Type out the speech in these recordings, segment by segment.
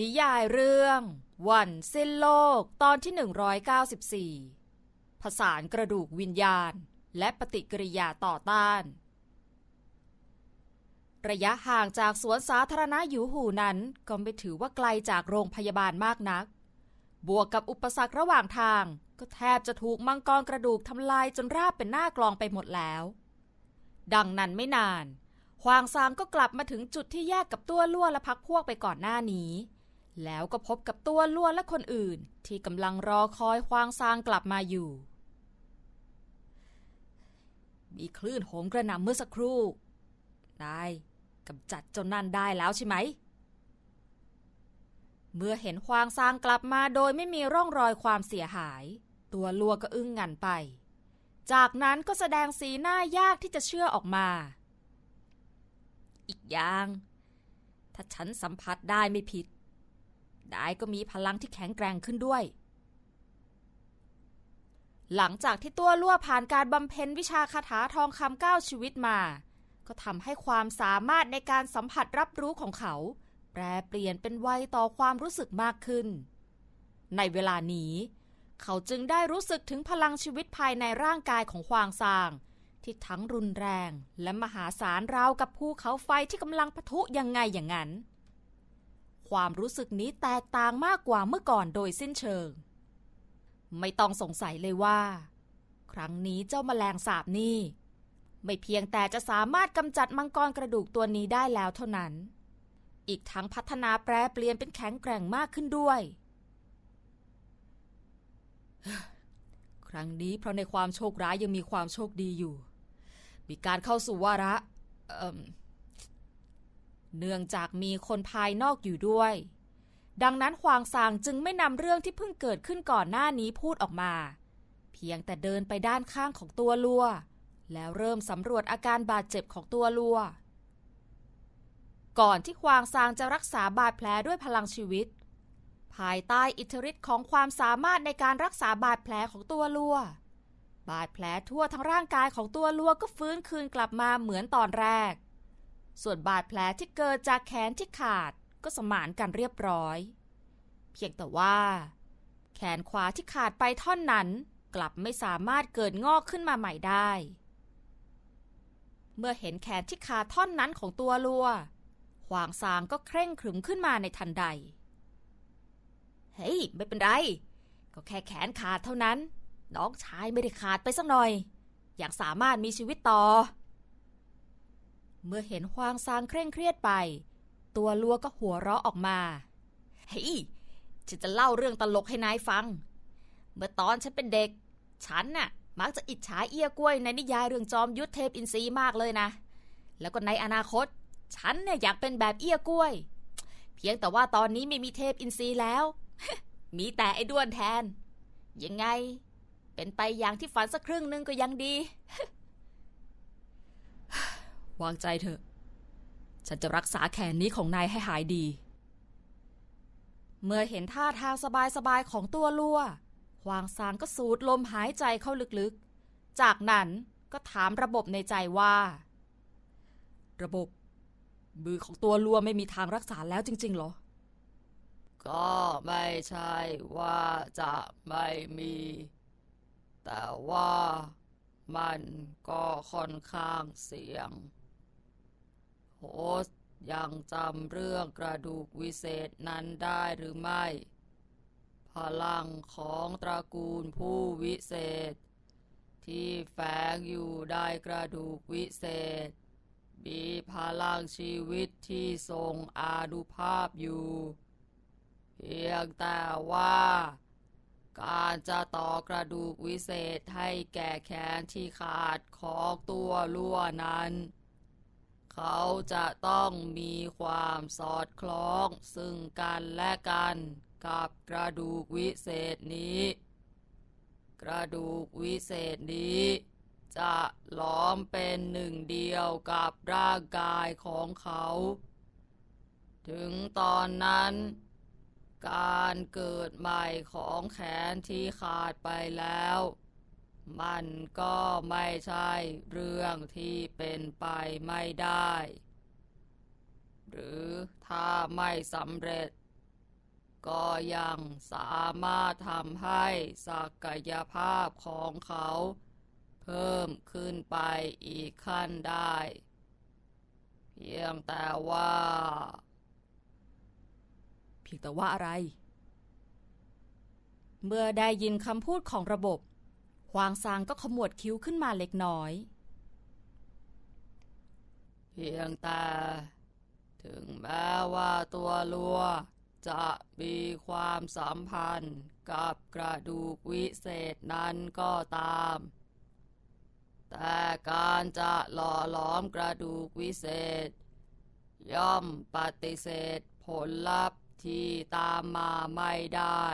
นิยายเรื่อง วันสิ้นโลกตอนที่ 194 ผสานกระดูกวิญญาณ และปฏิกิริยาต่อต้าน ระยะห่างจากสวนสาธารณะหยูหูนั้น ก็ไม่ถือว่าไกลจากโรงพยาบาลมากนัก บวกกับอุปสรรคระหว่างทาง ก็แทบจะถูกมังกรกระดูกทำลายจนราบเป็นหน้ากลองไปหมดแล้ว ดังนั้นไม่นานฮวางซางก็กลับมาถึงจุดที่แยกกับตัวลั่วและพักพวกไปก่อนหน้านี้ แล้วก็พบกับตัวลั่วและคนอื่นที่กำลังรอคอยฮวางซางกลับมาอยู่ มีคลื่นโหมกระหน่ำเมื่อสักครู่ นายกำจัดเจ้านั่นได้แล้วใช่ไหม เมื่อเห็นฮวางซางกลับมาโดยไม่มีร่องรอยความเสียหาย ตัวลัวก็อึ้งงันไป จากนั้นก็แสดงสีหน้ายากที่จะเชื่อออกมา อีกอย่าง ถ้าฉันสัมผัสได้ไม่ผิด ได้ก็มีพลังที่แข็งแกร่งขึ้นด้วย หลังจากที่ตัวลั่วผ่านการบำเพ็ญวิชาคาถาทองคำเก้าชีวิตมา ก็ทำให้ความสามารถในการสัมผัสรับรู้ของเขา แปรเปลี่ยนเป็นไวต่อความรู้สึกมากขึ้น ในเวลานี้เขาจึงได้รู้สึกถึงพลังชีวิตภายในร่างกายของควางซาง ที่ทั้งรุนแรงและมหาศาลราวกับภูเขาไฟที่กำลังปะทุยังไงอย่างนั้น ความรู้สึกนี้แตกต่างมากกว่าเมื่อก่อนโดยสิ้นเชิง ไม่ต้องสงสัยเลยว่า ครั้งนี้เจ้าแมลงสาบนี่ ไม่เพียงแต่จะสามารถกำจัดมังกรกระดูกตัวนี้ได้แล้วเท่านั้น อีกทั้งพัฒนาแปรเปลี่ยนเป็นแข็งแกร่งมากขึ้นด้วย ครั้งนี้เพราะในความโชคร้ายยังมีความโชคดีอยู่ มีการเข้าสู่วาระ เนื่องจากมีคนภายนอกอยู่ด้วย ดังนั้นฮวางซางจึงไม่นำเรื่องที่เพิ่งเกิดขึ้นก่อนหน้านี้พูดออกมา เพียงแต่เดินไปด้านข้างของตัวลัว แล้วเริ่มสำรวจอาการบาดเจ็บของตัวลัว ก่อนที่ฮวางซางจะรักษาบาดแผลด้วยพลังชีวิต ภายใต้อิทธิฤทธิ์ของความสามารถในการรักษาบาดแผลของตัวลัวบาดแผลทั่วทั้งร่างกายของตัวลัวก็ฟื้นคืนกลับมาเหมือนตอนแรก ส่วนบาดแผลที่เกิดจากแขนที่ขาดก็สมานกันเรียบร้อย เพียงแต่ว่า แขนขวาที่ขาดไปท่อนนั้นกลับไม่สามารถเกิดงอกขึ้นมาใหม่ได้ เมื่อเห็นแขนที่ขาดท่อนนั้นของตัวลัวหวางซางก็เคร่งขรึมขึ้นมาในทันใด เฮ้ยไม่เป็นไร ก็แค่แขนขาดเท่านั้น น้องชายไม่ได้ขาดไปสักหน่อยยังสามารถมีชีวิตต่อ เมื่อเห็นฮวางซางเคร่งเครียดไป ตัวลัวก็หัวเราะออกมาเฮ้ยฉันจะเล่าเรื่องตลกให้นายฟัง เมื่อตอนฉันเป็นเด็ก ฉันน่ะ มักจะอิจฉาเอี้ยกล้วยในนิยายเรื่องจอมยุทธเทพอินทรีมากเลยนะ แล้วก็ในอนาคต ฉันเนี่ยอยากเป็นแบบเอี้ยกล้วย เพียงแต่ว่าตอนนี้ไม่มีเทพอินทรีแล้ว มีแต่ไอ้ด้วนแทน ยังไง เป็นไปอย่างที่ฝันสักครึ่งนึงก็ยังดี วางใจเถอะ ฉันจะรักษาแขนนี้ของนายให้หายดี เมื่อเห็นท่าทางสบายๆของตัวลัวฮวางซางก็สูดลมหายใจเข้าลึกๆ จากนั้นก็ถามระบบในใจว่า ระบบมือของตัวลัวไม่มีทางรักษาแล้วจริงๆเหรอ ก็ไม่ใช่ว่าจะไม่มี แต่ว่ามันก็ค่อนข้างเสี่ยง โฮสต์ยังจำเรื่องกระดูกวิเศษนั้นได้หรือไม่ พลังของตระกูลผู้วิเศษ ที่แฝงอยู่ได้กระดูกวิเศษ มีพลังชีวิตที่ทรงอานุภาพอยู่ เพียงแต่ว่าการจะต่อกระดูกวิเศษให้แก่แขนที่ขาดของตัวลั่วนั้น เขาจะต้องมีความสอดคล้อง ซึ่งกันและกันกับกระดูกวิเศษนี้ กระดูกวิเศษนี้ จะหล้อมเป็นหนึ่งเดียวกับร่างกายของเขา ถึงตอนนั้น การเกิดใหม่ของแขนที่ขาดไปแล้ว มันก็ไม่ใช่เรื่องที่เป็นไปไม่ได้ หรือถ้าไม่สำเร็จ ก็ยังสามารถทำให้ศักยภาพของเขา เพิ่มขึ้นไปอีกขั้นได้ เพียงแต่ว่า เพียงแต่ว่าอะไร เมื่อได้ยินคำพูดของระบบ ควางซางก็ขมวดคิ้วขึ้นมาเล็กน้อย เพียงแต่ถึงแม้ว่าตัวลัว จะมีความสัมพันธ์กับกระดูกวิเศษนั้นก็ตาม แต่การจะหล่อหลอมกระดูกวิเศษ ย่อมปฏิเสธผลลัพธ์ที่ตามมาไม่ได้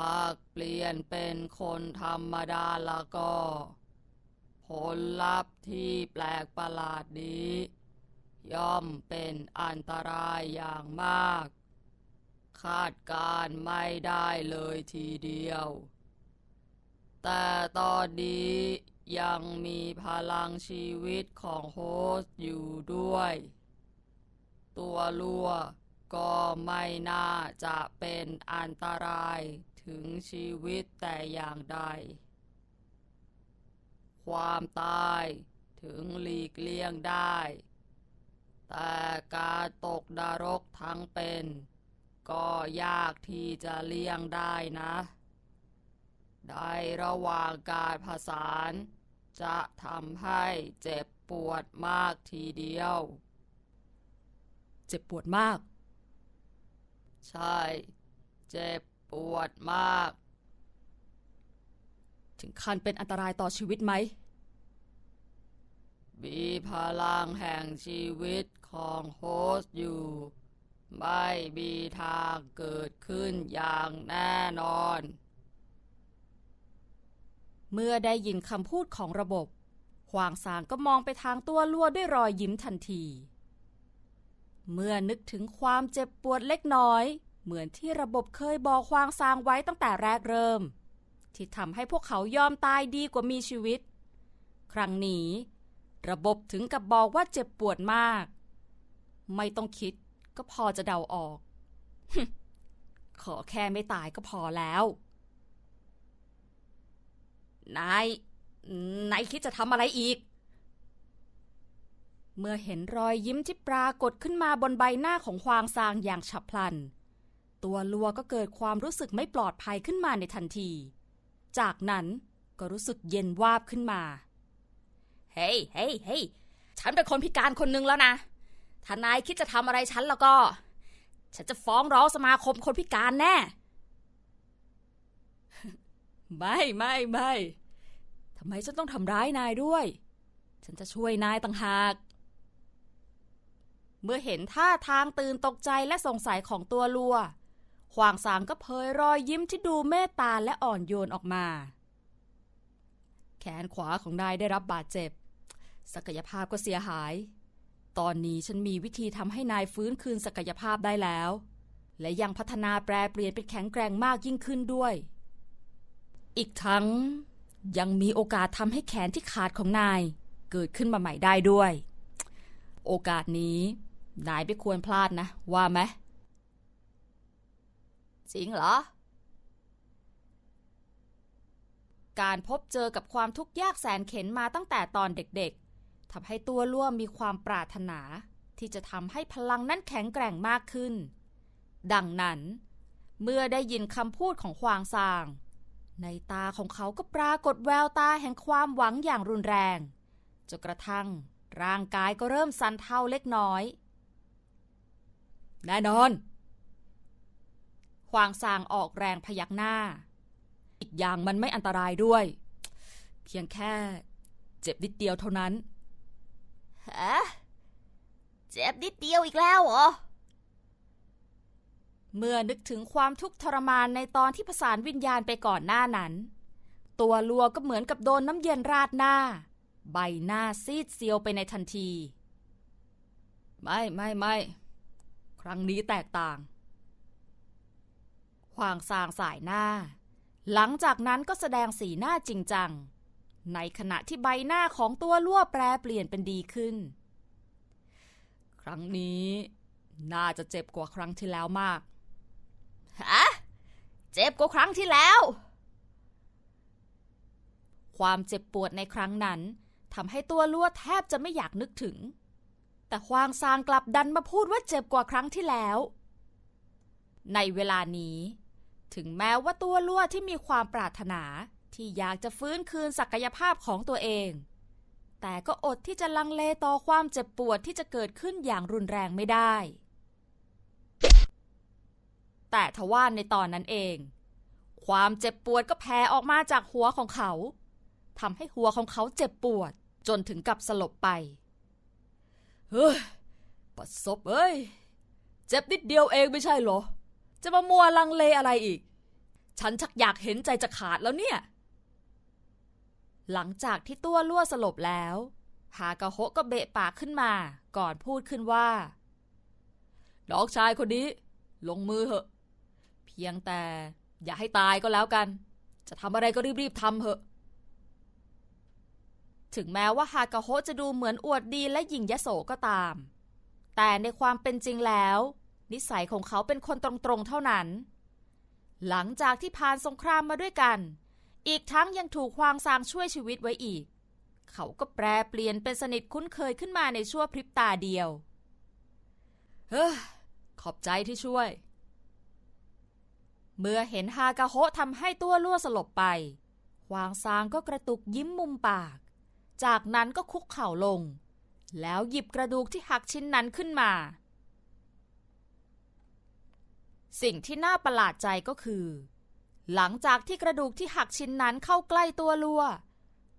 หากเปลี่ยนเป็นคนธรรมดาแล้วก็ ผลลัพธ์ที่แปลกประหลาดนี้ ย่อมเป็นอันตรายอย่างมาก คาดการไม่ได้เลยทีเดียว แต่ตอนนี้ยังมีพลังชีวิตของโฮสต์อยู่ด้วย ตัวลัวก็ไม่น่าจะเป็นอันตราย ถึงชีวิตแต่อย่างใด ความตายถึงหลีกเลี่ยงได้ แต่การตกนรกทั้งเป็น ก็ยากที่จะเลี่ยงได้นะได้ระหว่างการผสาน จะทำให้เจ็บปวดมากทีเดียว เจ็บปวดมาก ใช่ เจ็บป วดมาก ถึงขั้นเป็นอันตรายต่อชีวิตไหม มีพลังแห่งชีวิตของโฮสต์อยู่ ไม่มีทางเกิดขึ้นอย่างแน่นอน เมื่อได้ยินคำพูดของระบบควางซางก็มองไปทางตัวลัวด้วยรอยยิ้มทันที เมื่อนึกถึงความเจ็บปวดเล็กน้อย เหมือนที่ระบบเคยบอกควางซางไว้ตั้งแต่แรกเริ่ม ที่ทำให้พวกเขายอมตายดีกว่ามีชีวิต ครั้งนี้ ระบบถึงกับบอกว่าเจ็บปวดมาก ไม่ต้องคิดก็พอจะเดาออก ขอแค่ไม่ตายก็พอแล้ว นาย นายคิดจะทำอะไรอีก เมื่อเห็นรอยยิ้มที่ปรากฏขึ้นมาบนใบหน้าของควางซางอย่างฉับพลัน ตัวลัวก็เกิดความรู้สึกไม่ปลอดภัยขึ้นมาในทันที จากนั้นก็รู้สึกเย็นวาบขึ้นมา เฮ้ยเฮ้ยเฮ้ยฉันเป็นคนพิการคนหนึงแล้วนะ ถ้านายคิดจะทำอะไรฉันแล้วก็ ฉันจะฟ้องร้องสมาคมคนพิการแน่ ไม่ไม่ไม่ทำไมฉันต้องทำร้ายนายด้วย ฉันจะช่วยนายต่างหาก เมื่อเห็นท่าทางตื่นตกใจและสงสัยของตัวลัว ขวางสางก็เผยรอยยิ้มที่ดูเมตตาและอ่อนโยนออกมา แขนขวาของนายได้รับบาดเจ็บ ศักยภาพก็เสียหาย ตอนนี้ฉันมีวิธีทำให้นายฟื้นคืนศักยภาพได้แล้ว และยังพัฒนาแปรเปลี่ยนเป็นแข็งแกร่งมากยิ่งขึ้นด้วย อีกทั้งยังมีโอกาสทำให้แขนที่ขาดของนายเกิดขึ้นมาใหม่ได้ด้วย โอกาสนี้นายไม่ควรพลาดนะ ว่าไหม จริงเหรอ การพบเจอกับความทุกข์ยากแสนเข็นมาตั้งแต่ตอนเด็กๆทำให้ตัวล่วมมีความปรารถนา ที่จะทำให้พลังนั้นแข็งแกร่งมากขึ้น ดังนั้น เมื่อได้ยินคำพูดของควางซาง ในตาของเขาก็ปรากฏแววตาแห่งความหวังอย่างรุนแรงจนกระทั่ง ร่างกายก็เริ่มสั่นเทาเล็กน้อย แน่นอน วางซางออกแรงพยักหน้า อีกอย่างมันไม่อันตรายด้วย เพียงแค่เจ็บนิดเดียวเท่านั้นฮะเจ็บนิดเดียวอีกแล้วเหรอ เมื่อนึกถึงความทุกข์ทรมานในตอนที่ผสานวิญญาณไปก่อนหน้านั้น ตัวลัวก็เหมือนกับโดนน้ำเย็นราดหน้า ใบหน้าซีดเซียวไปในทันที ไม่ไม่ไม่ครั้งนี้แตกต่าง ควางซางสายหน้า หลังจากนั้นก็แสดงสีหน้าจริงจัง ในขณะที่ใบหน้าของตัวลั่วแปรเปลี่ยนเป็นดีขึ้น ครั้งนี้ น่าจะเจ็บกว่าครั้งที่แล้วมาก ฮะ เจ็บกว่าครั้งที่แล้ว ความเจ็บปวดในครั้งนั้นทำให้ตัวลวแทบจะไม่อยากนึกถึง แต่ควางซางกลับดันมาพูดว่าเจ็บกว่าครั้งที่แล้ว ในเวลานี้ ถึงแม้ว่าตัวลวดที่มีความปรารถนาที่อยากจะฟื้นคืนศักยภาพของตัวเอง แต่ก็อดที่จะลังเลต่อความเจ็บปวดที่จะเกิดขึ้นอย่างรุนแรงไม่ได้ แต่ทว่าในตอนนั้นเอง ความเจ็บปวดก็แผ่ออกมาจากหัวของเขาทำให้หัวของเขาเจ็บปวดจนถึงกับสลบไป เฮ้ยปัดซบเอ้ย เจ็บนิดเดียวเองไม่ใช่เหรอ จะมามัวลังเลอะไรอีก ฉันชักอยากเห็นใจจะขาดแล้วเนี่ย หลังจากที่ตัวลั่วสลบแล้วฮากาโฮก็เบะปากขึ้นมาก่อนพูดขึ้นว่า น้องชายคนนี้ ลงมือเหอะ เพียงแต่อย่าให้ตายก็แล้วกัน จะทำอะไรก็รีบๆทำเหอะ ถึงแม้ว่าฮากาโฮจะดูเหมือนอวดดีและหยิ่งยโสก็ตาม แต่ในความเป็นจริงแล้ว นิสัยของเขาเป็นคนตรงๆเท่านั้น หลังจากที่ผ่านสงครามมาด้วยกัน อีกทั้งยังถูกควางซางช่วยชีวิตไว้อีก เขาก็แปรเปลี่ยนเป็นสนิทคุ้นเคยขึ้นมาในชั่วพริบตาเดียว เฮ้อขอบใจที่ช่วย เมื่อเห็นฮากาโฮะทำให้ตัวลั่วสลบไปควางซางก็กระตุกยิ้มมุมปาก จากนั้นก็คุกเข่าลง แล้วหยิบกระดูกที่หักชิ้นนั้นขึ้นมา สิ่งที่น่าประหลาดใจก็คือ หลังจากที่กระดูกที่หักชิ้นนั้นเข้าใกล้ตัวลัว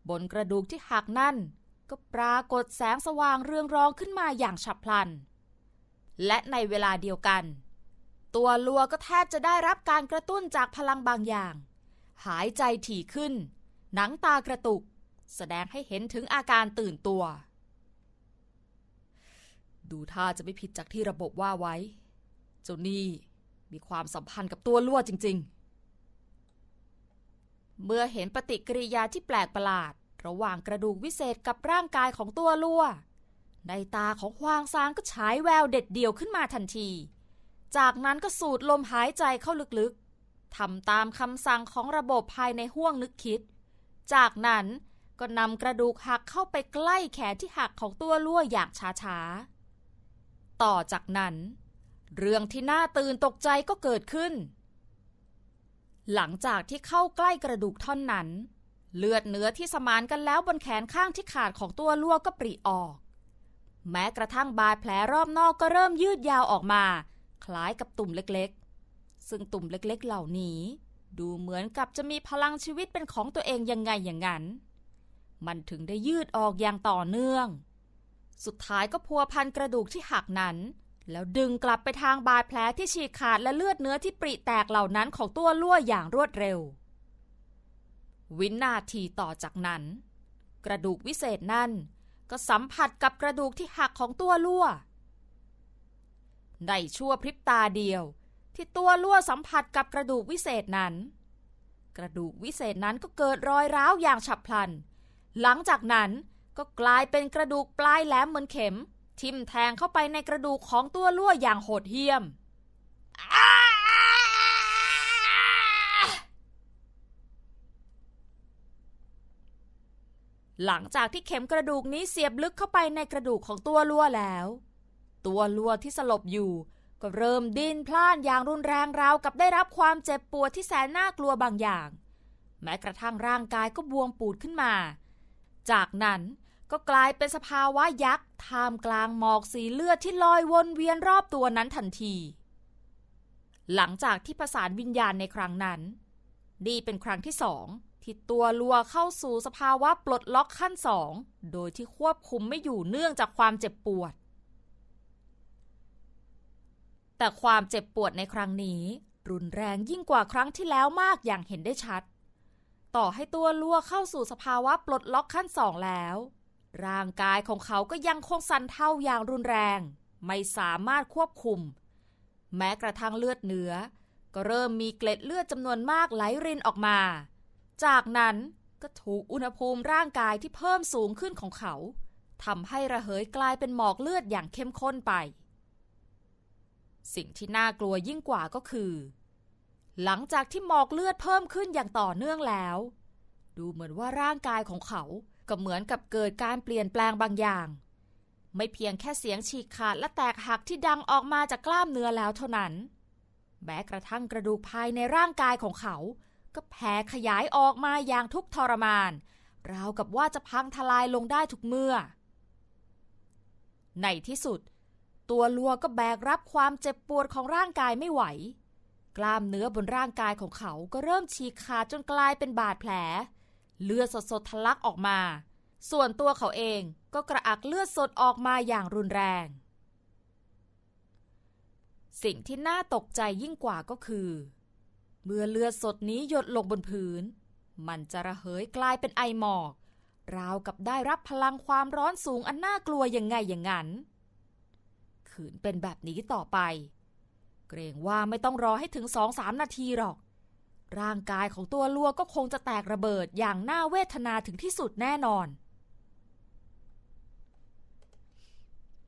บนกระดูกที่หักนั่น ก็ปรากฏแสงสว่างเรืองรองขึ้นมาอย่างฉับพลัน และในเวลาเดียวกัน ตัวลัวก็แทบจะได้รับการกระตุ้นจากพลังบางอย่าง หายใจถี่ขึ้น หนังตากระตุก แสดงให้เห็นถึงอาการตื่นตัว ดูท่าจะไม่ผิดจากที่ระบบว่าไว้ เจ้านี่ มีความสัมพันธ์กับตัวลั่วจริง ๆ เมื่อเห็นปฏิกิริยาที่แปลกประหลาด ระหว่างกระดูกวิเศษกับร่างกายของตัวลั่ว ในตาของควางซางก็ฉายแววเด็ดเดี่ยวขึ้นมาทันที จากนั้นก็สูดลมหายใจเข้าลึกๆทำตามคำสั่งของระบบภายในห้วงนึกคิด จากนั้นก็นำกระดูกหักเข้าไปใกล้แขนที่หักของตัวลั่วอย่างช้าๆ ต่อจากนั้น เรื่องที่น่าตื่นตกใจก็เกิดขึ้น หลังจากที่เข้าใกล้กระดูกท่อนนั้น เลือดเนื้อที่สมานกันแล้วบนแขนข้างที่ขาดของตัวลั่วก็ปริออก แม้กระทั่งบาดแผลรอบนอกก็เริ่มยืดยาวออกมา คล้ายกับตุ่มเล็กๆ ซึ่งตุ่มเล็กๆ เหล่านี้ ดูเหมือนกับจะมีพลังชีวิตเป็นของตัวเองยังไงอย่างนั้น มันถึงได้ยืดออกอย่างต่อเนื่อง สุดท้ายก็พัวพันกระดูกที่หักนั้น แล้วดึงกลับไปทางบาดแผลที่ฉีกขาดและเลือดเนื้อที่ปริแตกเหล่านั้นของตัวลั่วอย่างรวดเร็ว วินาทีต่อจากนั้น กระดูกวิเศษนั่นก็สัมผัสกับกระดูกที่หักของตัวลั่ว ในชั่วพริบตาเดียวที่ตัวลั่วสัมผัสกับกระดูกวิเศษนั้น กระดูกวิเศษนั้นก็เกิดรอยร้าวอย่างฉับพลัน หลังจากนั้นก็กลายเป็นกระดูกปลายแหลมเหมือนเข็ม ทิ่มแทงเข้าไปในกระดูกของตัวลั่วอย่างโหดเหี้ยม หลังจากที่เข็มกระดูกนี้เสียบลึกเข้าไปในกระดูกของตัวลั่วแล้ว ตัวลั่วที่สลบอยู่ ก็เริ่มดิ้นพล่านอย่างรุนแรงราวกับได้รับความเจ็บปวดที่แสนน่ากลัวบางอย่าง แม้กระทั่งร่างกายก็บวมปูดขึ้นมา จากนั้น ก็กลายเป็นสภาวะยักษ์ท่ามกลางหมอกสีเลือดที่ลอยวนเวียนรอบตัวนั้นทันที หลังจากที่ประสานวิญญาณในครั้งนั้นนี่เป็นครั้งที่สองที่ตัวลัวเข้าสู่สภาวะปลดล็อกขั้นสองโดยที่ควบคุมไม่อยู่เนื่องจากความเจ็บปวด แต่ความเจ็บปวดในครั้งนี้ รุนแรงยิ่งกว่าครั้งที่แล้วมากอย่างเห็นได้ชัด ต่อให้ตัวลัวเข้าสู่สภาวะปลดล็อกขั้นสองแล้ว ร่างกายของเขาก็ยังคงสั่นเทาอย่างรุนแรง ไม่สามารถควบคุม แม้กระทั่งเลือดเนื้อ ก็เริ่มมีเกล็ดเลือดจำนวนมากไหลรินออกมา จากนั้นก็ถูกอุณหภูมิร่างกายที่เพิ่มสูงขึ้นของเขาทำให้ระเหยกลายเป็นหมอกเลือดอย่างเข้มข้นไป สิ่งที่น่ากลัวยิ่งกว่าก็คือ หลังจากที่หมอกเลือดเพิ่มขึ้นอย่างต่อเนื่องแล้ว ดูเหมือนว่าร่างกายของเขา ก็เหมือนกับเกิดการเปลี่ยนแปลงบางอย่าง ไม่เพียงแค่เสียงฉีกขาดและแตกหักที่ดังออกมาจากกล้ามเนื้อแล้วเท่านั้น แม้กระทั่งกระดูกภายในร่างกายของเขา ก็แผ่ขยายออกมาอย่างทุกทรมาน ราวกับว่าจะพังทลายลงได้ทุกเมื่อ ในที่สุด ตัวลัวก็แบกรับความเจ็บปวดของร่างกายไม่ไหว กล้ามเนื้อบนร่างกายของเขาก็เริ่มฉีกขาดจนกลายเป็นบาดแผล เลือดสดๆทะลักออกมา ส่วนตัวเขาเองก็กระอักเลือดสดออกมาอย่างรุนแรง สิ่งที่น่าตกใจยิ่งกว่าก็คือ เมื่อเลือดสดนี้หยดลงบนพื้น มันจะระเหยกลายเป็นไอหมอก ราวกับได้รับพลังความร้อนสูงอันน่ากลัวยังไงอย่างนั้น ขืนเป็นแบบนี้ต่อไป เกรงว่าไม่ต้องรอให้ถึงสองสามนาทีหรอก ร่างกายของตัวลัวก็คงจะแตกระเบิดอย่างน่าเวทนาถึงที่สุดแน่นอน